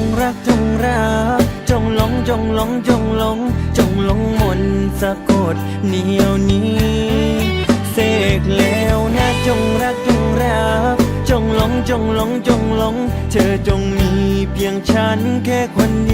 งรักจงรัก จงหลงจงหลงจงหลง จงหลงมนต์สะกดเหนียวนี้เสกแล้วนะจงรักจงรัก จงหลงจงหลงจงหลง เธอจงมีเพียงฉันแค่คนเดี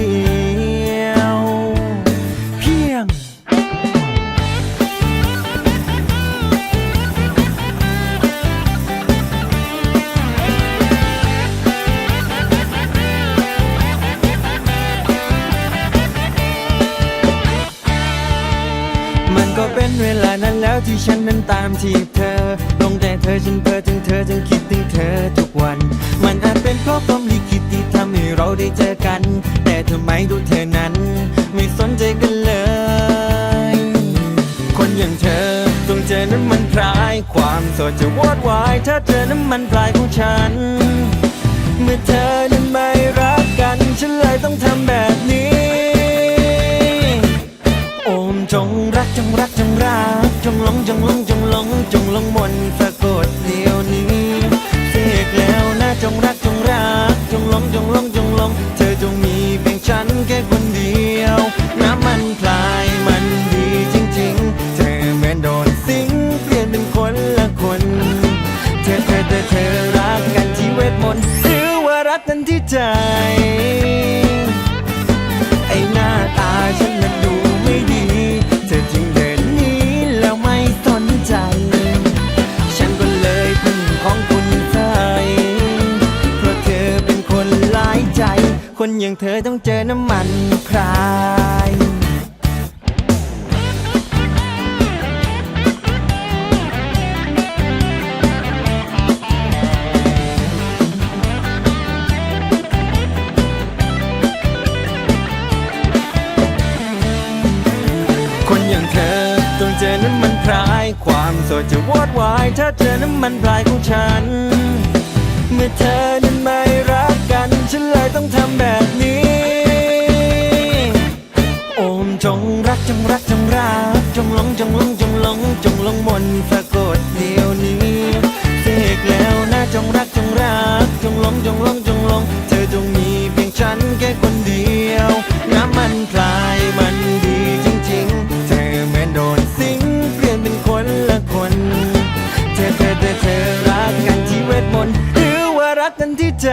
ยว เป็นเวลานั้นแล้วที่ฉันนั้นตามจีบเธอ ลงแต่เธอฉันเพ้อถึงเธอจึงคิดถึงเธอทุกวัน มันอาจเป็นเพราะพรหมลิขิตที่ทำให้เราได้เจอกัน แต่ทำไมดูเธอนั้น ไม่สนใจกันเลย คนอย่างเธอต้องเจอนั้นมันพราย ความโสดจะวอดวายถ้าเธอนั้นมันพรายของฉัน เมื่อเธอนั้นไม่รักกัน ฉันเลยต้องทำแบบนี้ จงรักจงรักจงหลงจงหลงจงหลงจงหลงมนสะกดเดียวนี้เสกแล้วนะจงรักจงรักจงหลงจงหลงจงหลงเธอจงมีเพียงฉันแค่คนเดียวน้ำมันพลายมันดีจริงๆ เธอเหมือนโดนสิงเปลี่ยนเป็นคนละคน เธอเธอเธอเธอรักกันที่เวทมนต์หรือว่ารักกันที่ใจ คนอย่างเธอต้องเจอน้ำมันพรายคนอย่างเธอต้องเจอน้ำมันพราย ความโสดจะวอดวาย ถ้าเจอน้ำมันพรายของฉัน งรักจงรักจงรักจงหลงจงหลงจงหลงจงหลงมนสะกดเดียวนี้เสกแล้วนะจงรักจงรักจงหลงจงหลงจงหลง เธอจงมีเพียงฉันแค่คนเดียวน้ำมันพลายมันดีจริงๆ เธอเหมือนโดนสิงเปลี่ยนเป็นคนละคน เธอเธอเธอเธอรักกันที่เวทมนต์หรือว่ารักกันที่ใจ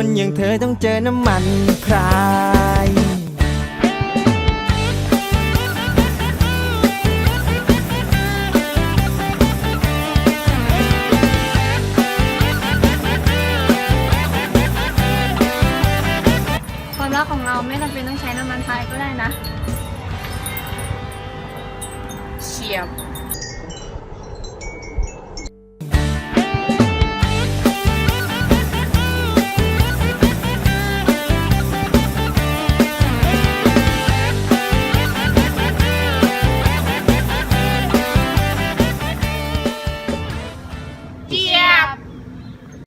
คนอย่างเธอต้องเจอน้ำมันพรายความรักของเราไม่จำเป็นต้องใช้น้ำมันพายก็ได้นะ เฉียบ